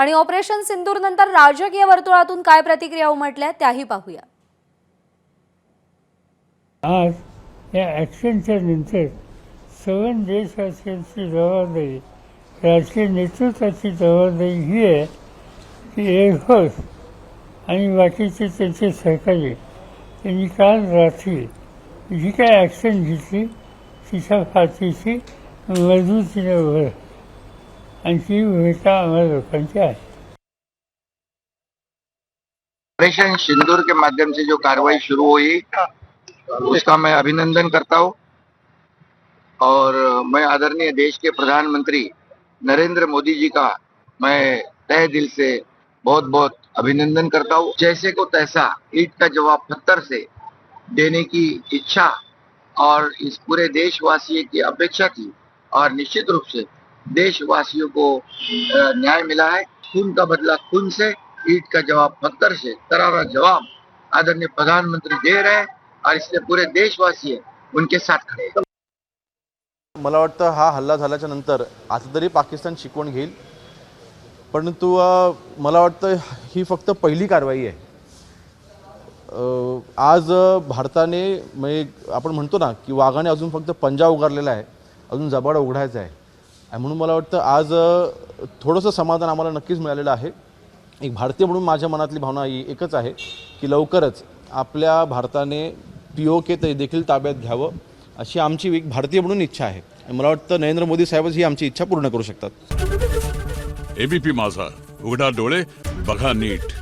आणि ऑपरेशन सिंदूर नंतर राजकीय वर्तुळातून काय प्रतिक्रिया उमटल्या त्याही पाहूया. आज या ॲक्शनच्या नंतर सवन देशवासियांची जबाबदारी राजकीय नेतृत्वाची जबाबदारी ही आहे की एअरफोर्स आणि बाकीचे त्यांचे सहकारी त्यांनी काल रात्री जी काय ॲक्शन घेतली तिच्या फाशीची मजबूतीने उभं भूमिका ऑपरेशन सिंदूर के माध्यम से जो कार्रवाई शुरू हुई, उसका मैं अभिनंदन करता हूँ। और मैं आदरणीय देश के प्रधानमंत्री नरेंद्र मोदी जी का मैं तहे दिल से बहुत बहुत अभिनंदन करता हूँ। जैसे को तैसा ईट का जवाब पत्थर से देने की इच्छा और इस पूरे देशवासी की अपेक्षा थी और निश्चित रूप से देशवासियों को न्याय मिला है। खून का बदला खून से ईट का जवाब पत्थर से। करारा जवाब आदरणीय प्रधानमंत्री दे रहे हैं और इसलिए पूरे देशवासी उनके साथ खड़े हैं। मला वाटतं हा हल्ला झाल्याच्यानंतर आता तरी पाकिस्तान शिकवण घेईल. परंतु मला वाटतं ही फक्त पहिली कारवाई आहे. आज भारताने म्हणजे आपण म्हणतो ना की वाघाने अजून फक्त पंजा उगारलेला आहे. अजून जबाड उघडायचा आहे. आणि म्हणून मला वाटतं आज थोडंसं समाधान आम्हाला नक्कीच मिळालेलं आहे. एक भारतीय म्हणून माझ्या मनातली भावना ही एकच आहे की लवकरच आपल्या भारताने पी ओ के ते देखील ताब्यात घ्यावं अशी आमची एक भारतीय म्हणून इच्छा आहे. आणि मला वाटतं नरेंद्र मोदी साहेबच ही आमची इच्छा पूर्ण करू शकतात. एबीपी माझा. उघडा डोळे बघा नीट.